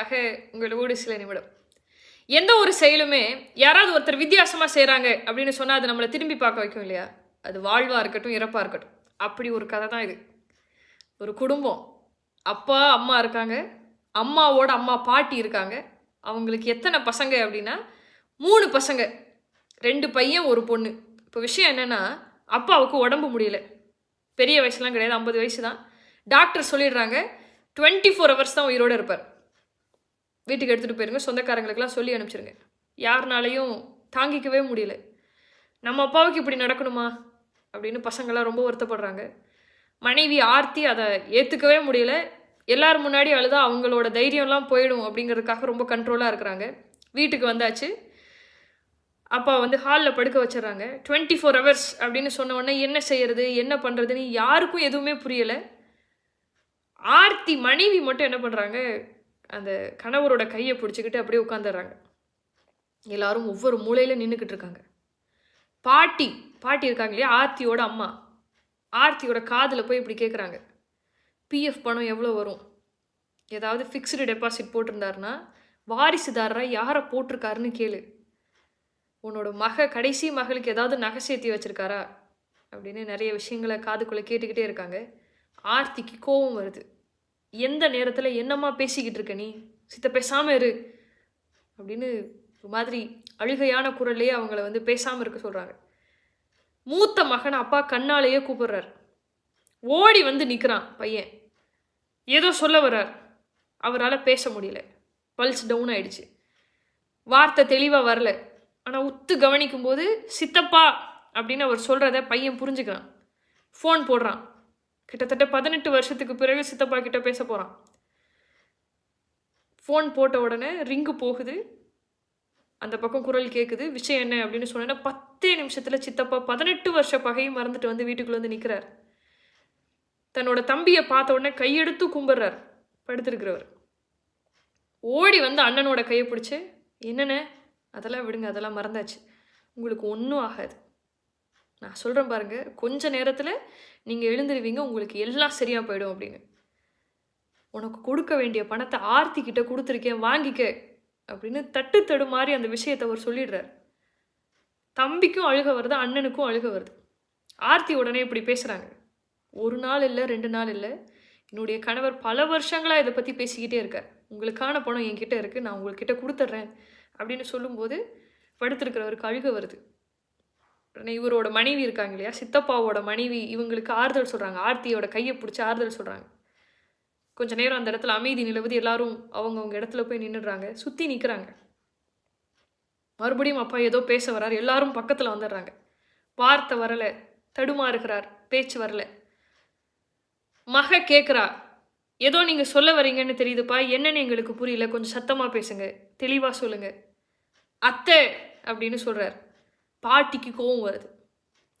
ஆக உங்களோடு சில நிமிடம். எந்த ஒரு செயலுமே யாராவது ஒருத்தர் வித்தியாசமாக செய்கிறாங்க அப்படின்னு சொன்னால் அது நம்மளை திரும்பி பார்க்க வைக்கும் இல்லையா? அது வாழ்வாக இருக்கட்டும் இறப்பாக இருக்கட்டும். அப்படி ஒரு கதை தான் இது. ஒரு குடும்பம். அப்பா அம்மா இருக்காங்க. அம்மாவோட அம்மா பாட்டி இருக்காங்க. அவங்களுக்கு எத்தனை பசங்க அப்படின்னா மூணு பசங்க. ரெண்டு பையன் ஒரு பொண்ணு. இப்போ விஷயம் என்னென்னா அப்பாவுக்கு உடம்பு முடியல. பெரிய வயசுலாம் கிடையாது ஐம்பது வயசு தான். டாக்டர் சொல்லிடுறாங்க டுவெண்ட்டி ஃபோர் ஹவர்ஸ் தான் உயிரோடு இருப்பார். வீட்டுக்கு எடுத்துகிட்டு போயிருங்க சொந்தக்காரங்களுக்கெல்லாம் சொல்லி அனுப்பிச்சிருங்க. யாருனாலையும் தாங்கிக்கவே முடியல. நம்ம அப்பாவுக்கு இப்படி நடக்கணுமா? அப்படின்னு பசங்களாம் ரொம்ப வருத்தப்படுறாங்க. மனைவி ஆர்த்தி அதை ஏற்றுக்கவே முடியல. எல்லார் முன்னாடி அழுதா அவங்களோட தைரியம்லாம் போயிடும் அப்படிங்கிறதுக்காக ரொம்ப கண்ட்ரோலாக இருக்கிறாங்க. வீட்டுக்கு வந்தாச்சு. அப்பா வந்து ஹாலில் படுக்க வச்சிடறாங்க. டுவெண்ட்டி ஃபோர் ஹவர்ஸ் அப்படின்னு சொன்ன உடனே என்ன செய்யறது என்ன பண்ணுறதுன்னு யாருக்கும் எதுவுமே புரியலை. ஆர்த்தி மனைவி மட்டும் என்ன பண்ணுறாங்க அந்த கணவரோட கையை பிடிச்சிக்கிட்டு அப்படியே உட்காந்துடுறாங்க. எல்லாரும் ஒவ்வொரு மூலையில் நின்றுக்கிட்டு இருக்காங்க. பாட்டி பாட்டி இருக்காங்க இல்லையா? ஆர்த்தியோட அம்மா. ஆர்த்தியோட காதில் போய் இப்படி கேட்குறாங்க பிஎஃப் பணம் எவ்வளோ வரும்? ஏதாவது ஃபிக்ஸ்டு டெபாசிட் போட்டிருந்தாருன்னா வாரிசுதாரராக யாரை போட்டிருக்காருன்னு கேளு. உன்னோட மக கடைசி மகளுக்கு ஏதாவது நகை சேர்த்தி வச்சுருக்காரா? அப்படின்னு நிறைய விஷயங்களை காதுக்குள்ளே கேட்டுக்கிட்டே இருக்காங்க. ஆர்த்திக்கு கோபம் வருது. எந்த நேரத்தில் என்னம்மா பேசிக்கிட்டு இருக்க நீ? சித்த பேசாமல் இரு. அப்படின்னு ஒரு மாதிரி அழுகையான குரல்லையே அவங்கள வந்து பேசாமல் இருக்க சொல்கிறாங்க மூத்த மகனை அப்பா கண்ணாலேயே கூப்பிடுறார். ஓடி வந்து நிற்கிறான் பையன். ஏதோ சொல்ல வர்றார். அவரால் பேச முடியல. பல்ஸ் டவுன் ஆயிடுச்சு. வார்த்தை தெளிவாக வரல. ஆனால் உத்து கவனிக்கும்போது சித்தப்பா! அப்படின்னு அவர் சொல்கிறத பையன் புரிஞ்சுக்கிறான். ஃபோன் போடுறான். கிட்டத்தட்ட பதினெட்டு வருஷத்துக்கு பிறகு சித்தப்பா கிட்ட பேச போகிறான் ஃபோன் போட்ட உடனே ரிங்கு போகுது. அந்த பக்கம் குரல் கேட்குது விஷயம் என்ன அப்படின்னு சொன்னேன்னா பத்தே நிமிஷத்தில் சித்தப்பா பதினெட்டு வருஷ பகையும் மறந்துட்டு வந்து வீட்டுக்குள்ளே வந்து நிற்கிறார் தன்னோட தம்பியை பார்த்த உடனே கையெடுத்து கும்பிட்றார். படுத்திருக்கிறவர். ஓடி வந்து அண்ணனோட கையை பிடிச்சி என்னென்ன அதெல்லாம் விடுங்க அதெல்லாம் மறந்தாச்சு. உங்களுக்கு ஒன்றும் ஆகாது. நான் சொல்கிறேன் பாருங்கள் கொஞ்ச நேரத்தில் நீங்கள் எழுந்துருவீங்க உங்களுக்கு எல்லாம் சரியாக போயிடும் அப்படின்னு. உனக்கு கொடுக்க வேண்டிய பணத்தை ஆர்த்திக்கிட்ட கொடுத்துருக்கேன் வாங்கிக்க அப்படின்னு தட்டு தடு மாதிரி அந்த விஷயத்தை அவர் சொல்லிடுறார். தம்பிக்கும் அழுக வருது அண்ணனுக்கும் அழுக வருது. ஆர்த்தி உடனே இப்படி பேசுகிறாங்க ஒரு நாள் இல்லை ரெண்டு நாள் இல்லை. என்னுடைய கணவர் பல வருஷங்களாக இதை பற்றி பேசிக்கிட்டே இருக்கார். உங்களுக்கான பணம் என்கிட்ட இருக்குது நான் உங்கள்கிட்ட கொடுத்துட்றேன் அப்படின்னு சொல்லும்போது படுத்திருக்கிறவருக்கு அழுக வருது. இவரோட மனைவி இருக்காங்க இல்லையா? சித்தப்பாவோட மனைவி இவங்களுக்கு ஆறுதல் சொல்கிறாங்க ஆர்த்தியோட கையை பிடிச்சி ஆறுதல் சொல்கிறாங்க கொஞ்ச நேரம் அந்த இடத்துல அமைதி நிலவுது. எல்லாரும் அவங்கவுங்க இடத்துல போய் நின்றுடுறாங்க சுற்றி நிற்கிறாங்க மறுபடியும் அப்பா ஏதோ பேச வரார் எல்லாரும் பக்கத்தில் வந்துடுறாங்க. வார்த்தை வரலை. தடுமாறுகிறார். பேச்சு வரல. மக கேட்குறா ஏதோ நீங்கள் சொல்ல வரீங்கன்னு தெரியுதுப்பா. என்னன்னு எங்களுக்கு புரியல. கொஞ்சம் சத்தமாக பேசுங்க. தெளிவாக சொல்லுங்கள் அத்தை அப்படின்னு சொல்கிறார் பாட்டிக்கு கோவம் வருது.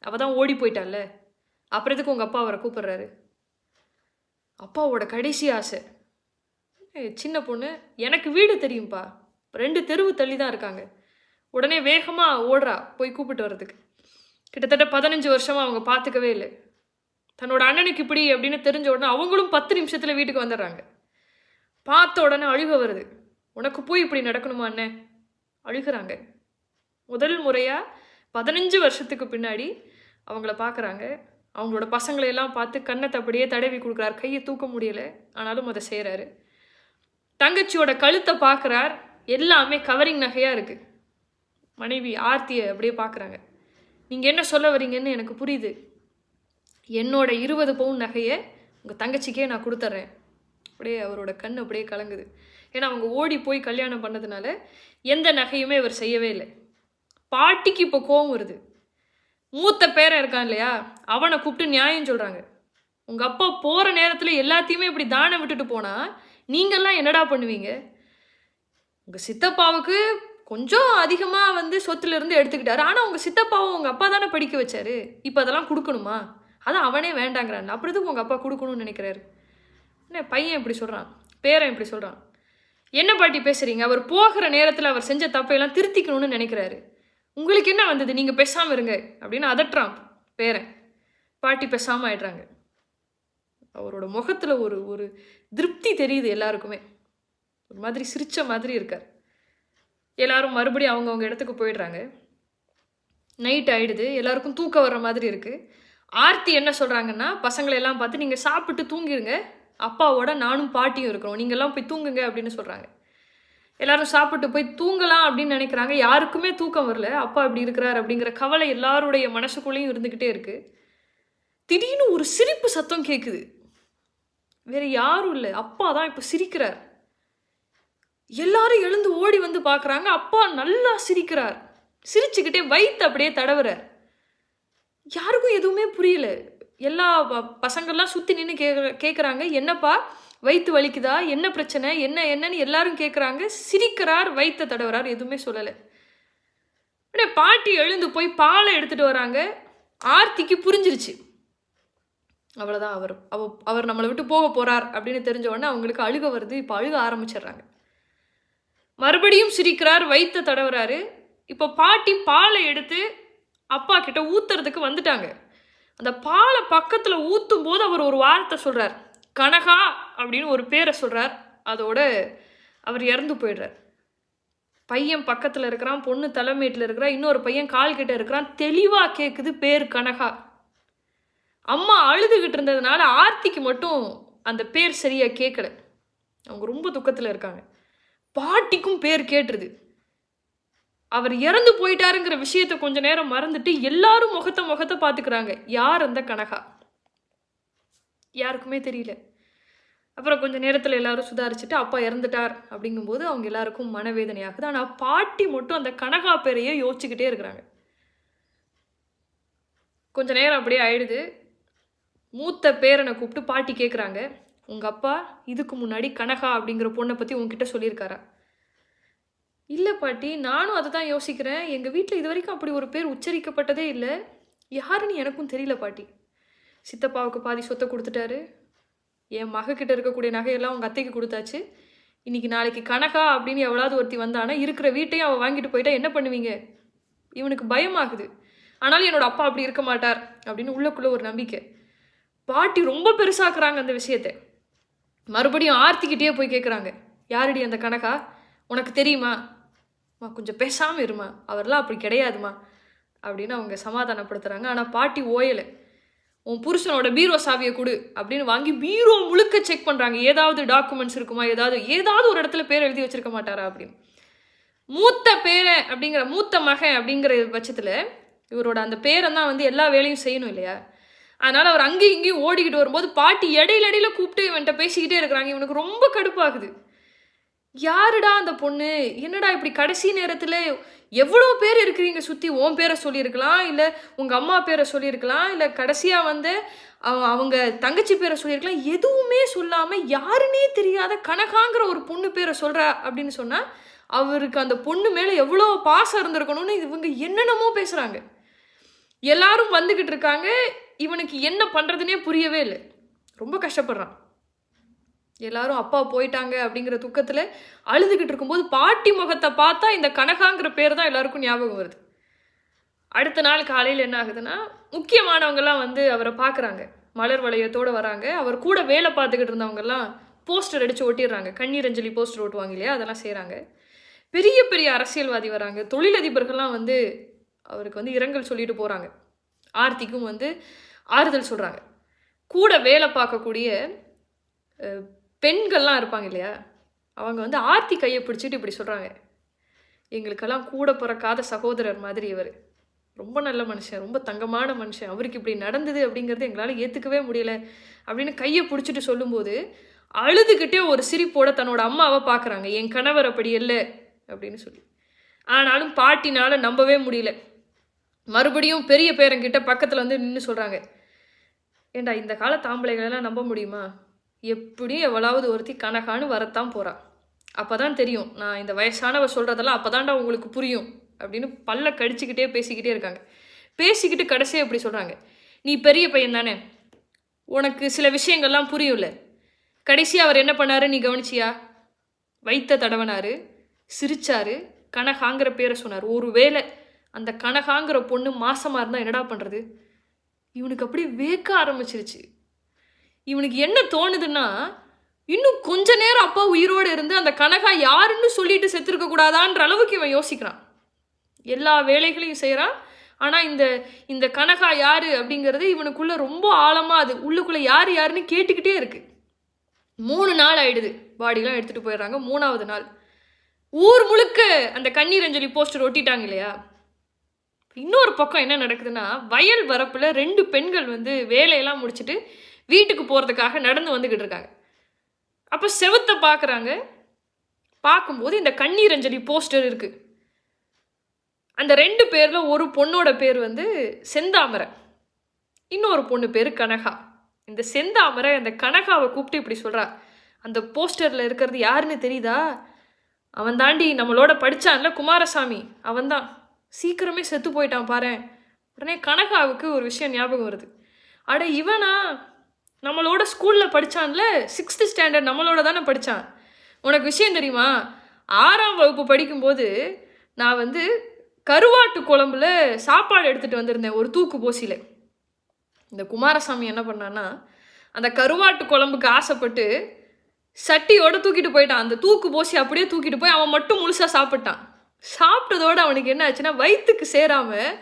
அவள் தான் ஓடி போயிட்டால அப்புறத்துக்கு உங்கள் அப்பா அவரை கூப்பிட்றாரு. அப்பாவோட கடைசி ஆசை. சின்ன பொண்ணு எனக்கு வீடு தெரியும்ப்பா ரெண்டு தெருவு தள்ளி தான் இருக்காங்க. உடனே வேகமாக ஓடுறா போய் கூப்பிட்டு வர்றதுக்கு. கிட்டத்தட்ட பதினஞ்சு வருஷமாக அவங்க பார்த்துக்கவே இல்லை. தன்னோட அண்ணனுக்கு இப்படி அப்படின்னு தெரிஞ்ச உடனே அவங்களும் பத்து நிமிஷத்தில் வீட்டுக்கு வந்துடுறாங்க. பார்த்த உடனே அழுக வருது. உனக்கு போய் இப்படி நடக்கணுமா அண்ணே? அழுகிறாங்க. முதல் முறையாக பதினஞ்சு வருஷத்துக்கு பின்னாடி அவங்கள பார்க்குறாங்க. அவங்களோட பசங்களையெல்லாம் பார்த்து கண்ணத்தை அப்படியே தடவி கொடுக்குறார். கையை தூக்க முடியல. ஆனாலும் அதை செய்கிறாரு. தங்கச்சியோட கழுத்தை பார்க்குறார். எல்லாமே கவரிங் நகையாக இருக்குது மனைவி ஆர்த்தியை அப்படியே பார்க்குறாங்க. நீங்கள் என்ன சொல்ல வரீங்கன்னு எனக்கு புரியுது. என்னோட இருபது பவுன் நகையை உங்கள் தங்கச்சிக்கே நான் கொடுத்துட்றேன். அப்படியே அவரோட கண் அப்படியே கலங்குது. ஏன்னா அவங்க ஓடி போய் கல்யாணம் பண்ணதுனால எந்த நகையுமே இவர் செய்யவே இல்லை. பாட்டிக்கு இப்போ கோவம் வருது. மூத்த பேரன் இருக்கான் இல்லையா? அவனை கூப்பிட்டு நியாயம் சொல்கிறாங்க உங்கள் அப்பா போகிற நேரத்தில் எல்லாத்தையுமே இப்படி தானம் விட்டுட்டு போனால் நீங்கள்லாம் என்னடா பண்ணுவீங்க? உங்கள் சித்தப்பாவுக்கு கொஞ்சம் அதிகமாக வந்து சொத்துலேருந்து எடுத்துக்கிட்டாரு. ஆனால் உங்கள் சித்தப்பாவை உங்கள் அப்பா தானே படிக்க வச்சாரு. இப்போ அதெல்லாம் கொடுக்கணுமா? அதான் அவனே வேண்டாங்கிறான் தான் உங்கள் அப்பா கொடுக்கணும்னு நினைக்கிறாரு. என்ன பையன் இப்படி சொல்கிறான் பேரன் இப்படி சொல்கிறான் என்ன பாட்டி பேசுகிறீங்க அவர் போகிற நேரத்தில் அவர் செஞ்ச தப்பையெல்லாம் திருத்திக்கணும்னு நினைக்கிறாரு. உங்களுக்கு என்ன வந்தது? நீங்கள் பேசாமல் இருங்க. அப்படின்னு அதட்டுறான். பேரன். பாட்டி பேசாமல் ஆயிடுறாங்க. அவரோட முகத்தில் ஒரு ஒரு திருப்தி தெரியுது எல்லாருக்குமே. ஒரு மாதிரி சிரிச்ச மாதிரி இருக்கார். எல்லாரும் மறுபடியும் அவங்கவுங்க இடத்துக்கு போயிடுறாங்க. நைட் ஆகிடுது எல்லாருக்கும் தூக்கம் வர்ற மாதிரி இருக்குது ஆர்த்தி என்ன சொல்கிறாங்கன்னா பசங்களை எல்லாம் பார்த்து நீங்கள் சாப்பிட்டு தூங்கிடுங்க அப்பாவோட நானும் பாட்டியும் இருக்கிறோம். நீங்கள்லாம் போய் தூங்குங்க. அப்படின்னு சொல்கிறாங்க எல்லாரும் சாப்பிட்டு போய் தூங்கலாம் அப்படின்னு நினைக்கிறாங்க. யாருக்குமே தூக்கம் வரல. அப்பா இப்படி இருக்கிறார் அப்படிங்கிற கவலை எல்லாருடைய மனசுக்குள்ளேயும் இருந்துக்கிட்டே இருக்கு. திடீர்னு ஒரு சிரிப்பு சத்தம் கேட்குது வேற யாரும் இல்லை. அப்பா தான் இப்போ சிரிக்கிறார். எல்லாரும் எழுந்து ஓடி வந்து பார்க்குறாங்க அப்பா நல்லா சிரிக்கிறார். சிரிச்சுக்கிட்டே வயிற்று அப்படியே தடவுறார். யாருக்கும் எதுவுமே புரியல. எல்லா ப- பசங்கள்லாம் சுற்றி நின்று கேட்குற கேட்குறாங்க என்னப்பா? வயிற்று வலிக்குதா? என்ன பிரச்சனை? என்ன என்னன்னு எல்லாரும் கேட்குறாங்க சிரிக்கிறார் வயிற்ற தடவுறார் எதுவுமே சொல்லலை. உடனே பாட்டி எழுந்து போய் பாலை எடுத்துட்டு வராங்க. ஆர்த்திக்கு புரிஞ்சிருச்சு. அவ்வளோதான் அவர். அவ அவர் நம்மளை விட்டு போக போகிறார் அப்படின்னு தெரிஞ்ச உடனே அவங்களுக்கு அழுக வருது. இப்போ அழுக ஆரம்பிச்சிடுறாங்க. மறுபடியும் சிரிக்கிறார் வயிற்ற தடவுறாரு இப்போ பாட்டி பாலை எடுத்து அப்பா கிட்ட ஊத்துறதுக்கு வந்துட்டாங்க. அந்த பாலை பக்கத்தில் ஊற்றும் போது அவர் ஒரு வார்த்தை சொல்கிறார் கனகா அப்படின்னு ஒரு பேரை சொல்கிறார் அதோட அவர் இறந்து போயிடுறார். பையன் பக்கத்தில் இருக்கிறான் பொண்ணு தலைமேட்டில் இருக்கிறான் இன்னொரு பையன் கால் கிட்ட இருக்கிறான். தெளிவாக கேட்குது பேர் கனகா. அம்மா அழுதுகிட்டு இருந்ததுனால ஆர்த்திக்கு மட்டும் அந்த பேர் சரியாக கேட்கல அவங்க ரொம்ப துக்கத்தில் இருக்காங்க. பாட்டிக்கும் பேர் கேட்டுருது. அவர் இறந்து போயிட்டாருங்கிற விஷயத்த கொஞ்ச நேரம் மறந்துட்டு எல்லாரும் முகத்தை முகத்தை பார்த்துக்கிறாங்க யார் அந்த கனகா? யாருக்குமே தெரியல. அப்புறம் கொஞ்சம் நேரத்தில் எல்லாரும் சுதாரிச்சுட்டு அப்பா இறந்துட்டார் அப்படிங்கும்போது அவங்க எல்லாருக்கும் மனவேதனையாகுது. ஆனால் பாட்டி மட்டும் அந்த கனகா பேரையே யோசிச்சுக்கிட்டே இருக்கிறாங்க. கொஞ்ச நேரம் அப்படியே ஆயிடுது. மூத்த பேரனை கூப்பிட்டு பாட்டி கேட்குறாங்க உங்கள் அப்பா இதுக்கு முன்னாடி கனகா அப்படிங்கிற பொண்ணை பற்றி உங்ககிட்ட சொல்லியிருக்காரா? இல்லை பாட்டி நானும் அதை தான் யோசிக்கிறேன். எங்கள் வீட்டில் இது வரைக்கும் அப்படி ஒரு பேர் உச்சரிக்கப்பட்டதே இல்லை. யாருன்னு எனக்கும் தெரியல பாட்டி. சித்தப்பாவுக்கு பாதி சொத்தை கொடுத்துட்டாரு. என் மகக்கிட்ட இருக்கக்கூடிய நகையெல்லாம் உங்கள் அத்தைக்கு கொடுத்தாச்சு. இன்னைக்கு நாளைக்கு கனகா அப்படின்னு எவ்வளவு ஒருத்தி வந்தானா இருக்கிற வீட்டையும் அவள் வாங்கிட்டு போயிட்டா என்ன பண்ணுவீங்க? இவனுக்கு பயமாகுது. ஆனாலும் என்னோட அப்பா அப்படி இருக்க மாட்டார் அப்படின்னு உள்ளக்குள்ளே ஒரு நம்பிக்கை. பாட்டி ரொம்ப பெருசாக்குறாங்க அந்த விஷயத்தை. மறுபடியும் ஆர்த்திக்கிட்டே போய் கேட்குறாங்க யாரடி அந்த கணக்கா உனக்கு தெரியுமா? அம்மா கொஞ்சம் பேசாமல் இருமா. அவர்லாம் அப்படி கிடையாதுமா. அப்படின்னு அவங்க சமாதானப்படுத்துகிறாங்க ஆனால் பாட்டி ஓயலை. உன் புருஷனோட பீரோ சாவியை கொடு அப்படின்னு வாங்கி பீரோ முழுக்க செக் பண்ணுறாங்க ஏதாவது டாக்குமெண்ட்ஸ் இருக்குமா? ஏதாவது ஏதாவது ஒரு இடத்துல பேர் எழுதி வச்சிருக்க மாட்டாரா அப்படின்னு. மூத்த பேரன் அப்படிங்கிற மூத்த மகன் அப்படிங்கிற பட்சத்தில் இவரோட அந்த பேரன் தான் வந்து எல்லா வேலையும் செய்யணும் இல்லையா? அதனால் அவர் அங்கேயும் இங்கேயும் ஓடிக்கிட்டு வரும்போது பாட்டி இடையில இடையில கூப்பிட்டு இவன்கிட்ட பேசிக்கிட்டே இருக்கிறாங்க. இவனுக்கு ரொம்ப கடுப்பாகுது. யாருடா அந்த பொண்ணு? என்னடா இப்படி கடைசி நேரத்தில் எவ்வளோ பேர் இருக்கிறீங்க சுற்றி உன் பேரை சொல்லியிருக்கலாம் இல்லை உங்கள் அம்மா பேரை சொல்லியிருக்கலாம் இல்லை கடைசியாக வந்து அவ- அவங்க தங்கச்சி பேரை சொல்லியிருக்கலாம். எதுவுமே சொல்லாமல் யாருன்னே தெரியாத கனகாங்கிற ஒரு பொண்ணு பேரை சொல்கிறா அப்படின்னு சொன்னால் அவருக்கு அந்த பொண்ணு மேலே எவ்வளோ பாசம் இருந்திருக்கணும்னு இவங்க என்னென்னமோ பேசுகிறாங்க எல்லாரும் வந்துக்கிட்டு இருக்காங்க. இவனுக்கு என்ன பண்ணுறதுனே புரியவே இல்லை. ரொம்ப கஷ்டப்படுறான். எல்லாரும் அப்பா போயிட்டாங்க அப்படிங்கிற துக்கத்தில் அழுதுகிட்டு இருக்கும்போது பாட்டி முகத்தை பார்த்தா இந்த கனகாங்கிற பேர் தான் எல்லாருக்கும் ஞாபகம் வருது. அடுத்த நாள் காலையில் என்ன ஆகுதுன்னா முக்கியமானவங்கெல்லாம் வந்து அவரை பார்க்குறாங்க. மலர் வளையத்தோடு வராங்க. அவர் கூட வேலை பார்த்துக்கிட்டு இருந்தவங்கெல்லாம் போஸ்டர் அடித்து ஒட்டிடுறாங்க. கண்ணீர் அஞ்சலி போஸ்டர் ஓட்டுவாங்க இல்லையா? அதெல்லாம் செய்கிறாங்க பெரிய பெரிய அரசியல்வாதி வராங்க. தொழிலதிபர்கள்லாம் வந்து அவருக்கு வந்து இரங்கல் சொல்லிட்டு போகிறாங்க ஆர்த்திக்கும் வந்து ஆறுதல் சொல்கிறாங்க கூட வேலை பார்க்கக்கூடிய பெண்கள்லாம் இருப்பாங்க இல்லையா? அவங்க வந்து ஆர்த்தி கையை பிடிச்சிட்டு இப்படி சொல்கிறாங்க எங்களுக்கெல்லாம் கூட பிறக்காத சகோதரர் மாதிரி இவர். ரொம்ப நல்ல மனுஷன் ரொம்ப தங்கமான மனுஷன். அவருக்கு இப்படி நடந்தது அப்படிங்கிறது எங்களால் ஏற்றுக்கவே முடியல அப்படின்னு கையை பிடிச்சிட்டு சொல்லும்போது அழுதுகிட்டே ஒரு சிரிப்போட தன்னோட அம்மாவை பார்க்குறாங்க என் கணவர் அப்படி இல்லை அப்படின்னு சொல்லி. ஆனாலும் பாட்டினால் நம்பவே முடியல. மறுபடியும் பெரிய பேரங்கிட்ட பக்கத்தில் வந்து நின்று சொல்கிறாங்க ஏண்டா இந்த கால தாம்பளைகளெல்லாம் நம்ப முடியுமா? எப்படியும் எவ்வளவு ஒருத்தி கனகான்னு வரத்தான் போகிறாள் அப்போ தான் தெரியும் நான் இந்த வயசானவ சொல்கிறதெல்லாம் அப்போ தான்டா உங்களுக்கு புரியும் அப்படின்னு பல்ல கடிச்சுக்கிட்டே பேசிக்கிட்டே இருக்காங்க. பேசிக்கிட்டு கடைசியே இப்படி சொல்கிறாங்க நீ பெரிய பையன் தானே உனக்கு சில விஷயங்கள்லாம் புரியும்ல. கடைசியாக அவர் என்ன பண்ணாரு நீ கவனிச்சியா? வைத்த தடவனாரு சிரிச்சாரு கனகாங்கிற பேரை சொன்னார். ஒருவேளை அந்த கனகாங்கிற பொண்ணு மாசமாக இருந்தால் என்னடா பண்ணுறது இவனுக்கு அப்படியே வேக்க ஆரம்பிச்சிருச்சு. இவனுக்கு என்ன தோணுதுன்னா இன்னும் கொஞ்ச நேரம் அப்பா உயிரோடு இருந்து அந்த கனகா யாருன்னு சொல்லிட்டு செத்துருக்க கூடாதான்ற அளவுக்கு இவன் யோசிக்கிறான். எல்லா வேலைகளையும் செய்கிறான் ஆனால் இந்த இந்த கனகா யாரு அப்படிங்கிறது இவனுக்குள்ள ரொம்ப ஆழமாக அது உள்ளுக்குள்ளே யார் யாருன்னு கேட்டுக்கிட்டே இருக்கு. மூணு நாள் ஆயிடுது. பாடிலாம் எடுத்துகிட்டு போயிடுறாங்க. மூணாவது நாள். ஊர் முழுக்க அந்த கண்ணீர் அஞ்சலி போஸ்டர் ஒட்டிட்டாங்க இல்லையா? இன்னொரு பக்கம் என்ன நடக்குதுன்னா வயல் வரப்பில் ரெண்டு பெண்கள் வந்து வேலையெல்லாம் முடிச்சுட்டு வீட்டுக்கு போகிறதுக்காக நடந்து வந்துக்கிட்டு இருக்காங்க. அப்போ செவத்தை பார்க்குறாங்க பார்க்கும்போது இந்த கண்ணீர் அஞ்சலி போஸ்டர் இருக்குது அந்த ரெண்டு பேரில் ஒரு பொண்ணோட பேர் வந்து செந்தாமரை. இன்னொரு பொண்ணு பேர் கனகா. இந்த செந்தாமரை அந்த கனகாவை கூப்பிட்டு இப்படி சொல்கிறா அந்த போஸ்டரில் இருக்கிறது யாருன்னு தெரியுதா? அவன் தாண்டி நம்மளோட படித்தான்ல குமாரசாமி. அவன்தான் சீக்கிரமே செத்து போயிட்டான் பாரேன். உடனே கனகாவுக்கு ஒரு விஷயம் ஞாபகம் வருது. அட இவனா? நம்மளோட ஸ்கூலில் படித்தான்ல சிக்ஸ்த்து ஸ்டாண்டர்ட் நம்மளோட தானே படித்தான் உனக்கு விஷயம் தெரியுமா? ஆறாம் வகுப்பு படிக்கும்போது நான் வந்து கருவாட்டு குழம்புல சாப்பாடு எடுத்துகிட்டு வந்திருந்தேன் ஒரு தூக்கு போசியில். இந்த குமாரசாமி என்ன பண்ணான்னா அந்த கருவாட்டு குழம்புக்கு ஆசைப்பட்டு சட்டியோட தூக்கிட்டு போயிட்டான். அந்த தூக்கு போசி அப்படியே தூக்கிட்டு போய் அவன் மட்டும் முழுசாக சாப்பிட்டான். சாப்பிட்டதோட அவனுக்கு என்ன ஆச்சுன்னா வயிற்றுக்கு சேராமல்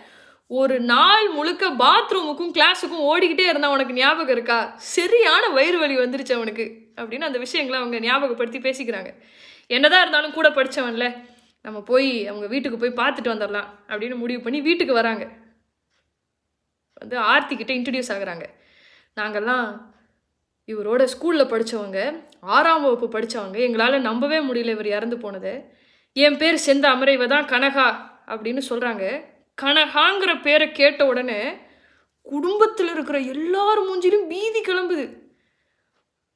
ஒரு நாள் முழுக்க பாத்ரூமுக்கும் கிளாஸுக்கும் ஓடிக்கிட்டே இருந்தான் உனக்கு ஞாபகம் இருக்கா? சரியான வயிறு வலி வந்துருச்சு அவனுக்கு. அப்படின்னு அந்த விஷயங்களை அவங்க ஞாபகப்படுத்தி பேசிக்கிறாங்க. என்னதான் இருந்தாலும் கூட படித்தவன்ல நம்ம போய் அவங்க வீட்டுக்கு போய் பார்த்துட்டு வந்துடலாம் அப்படின்னு முடிவு பண்ணி வீட்டுக்கு வராங்க. வந்து ஆர்த்திக்கிட்ட இன்ட்ரடியூஸ் ஆகுறாங்க. நாங்கள்லாம் இவரோட ஸ்கூலில் படித்தவங்க ஆறாம் வகுப்பு படித்தவங்க எங்களால் நம்பவே முடியல இவர் இறந்து போனது. என் பேர் செந்தாமரை இவ தான் கனகா அப்படின்னு சொல்கிறாங்க கனகாங்கிற பேரை கேட்ட உடனே குடும்பத்தில் இருக்கிற எல்லார் மூஞ்சிலும் பீதி கிளம்புது.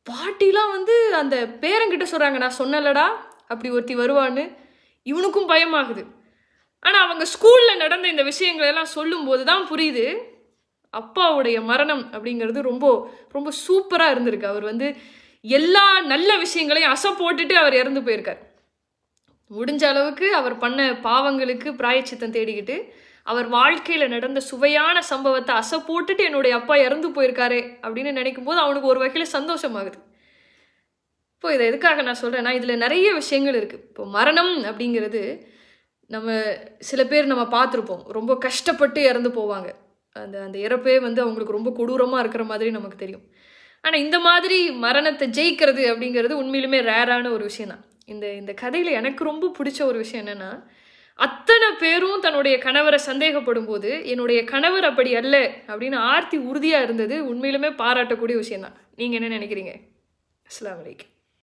பாட்டிலாம் வந்து அந்த பேரங்கிட்ட சொல்கிறாங்க நான் சொன்னலடா அப்படி ஒருத்தி வருவான்னு. இவனுக்கும் பயமாகுது. ஆனால் அவங்க ஸ்கூலில் நடந்த இந்த விஷயங்களெல்லாம் சொல்லும்போது தான் புரியுது அப்பாவுடைய மரணம் அப்படிங்கிறது ரொம்ப ரொம்ப சூப்பராக இருந்திருக்கு. அவர் வந்து எல்லா நல்ல விஷயங்களையும் அசை போட்டுட்டு அவர் இறந்து போயிருக்கார். முடிஞ்ச அளவுக்கு அவர் பண்ண பாவங்களுக்கு பிராயச்சித்தம் தேடிக்கிட்டு அவர் வாழ்க்கையில் நடந்த சுவையான சம்பவத்தை அசை போட்டுட்டு என்னுடைய அப்பா இறந்து போயிருக்காரே அப்படின்னு நினைக்கும் போது அவனுக்கு ஒரு வகையில் சந்தோஷமாகுது. இப்போ இதை எதுக்காக நான் சொல்கிறேன்னா இதில் நிறைய விஷயங்கள் இருக்குது இப்போ மரணம் அப்படிங்கிறது நம்ம சில பேர் நம்ம பார்த்துருப்போம். ரொம்ப கஷ்டப்பட்டு இறந்து போவாங்க. அந்த அந்த இறப்பே வந்து அவங்களுக்கு ரொம்ப கொடூரமாக இருக்கிற மாதிரி நமக்கு தெரியும். ஆனால் இந்த மாதிரி மரணத்தை ஜெயிக்கிறது அப்படிங்கிறது உண்மையிலுமே ரேரான ஒரு விஷயம் தான் இந்த இந்த கதையில் எனக்கு ரொம்ப பிடிச்ச ஒரு விஷயம் என்னென்னா அத்தனை பேரும் தன்னுடைய கணவரை சந்தேகப்படும் போது என்னுடைய கணவர் அப்படி அல்ல அப்படின்னு ஆர்த்தி உறுதியாக இருந்தது உண்மையிலுமே பாராட்டக்கூடிய விஷயம்தான். நீங்கள் என்ன நினைக்கிறீங்க? அஸ்லாம் வலைக்கம்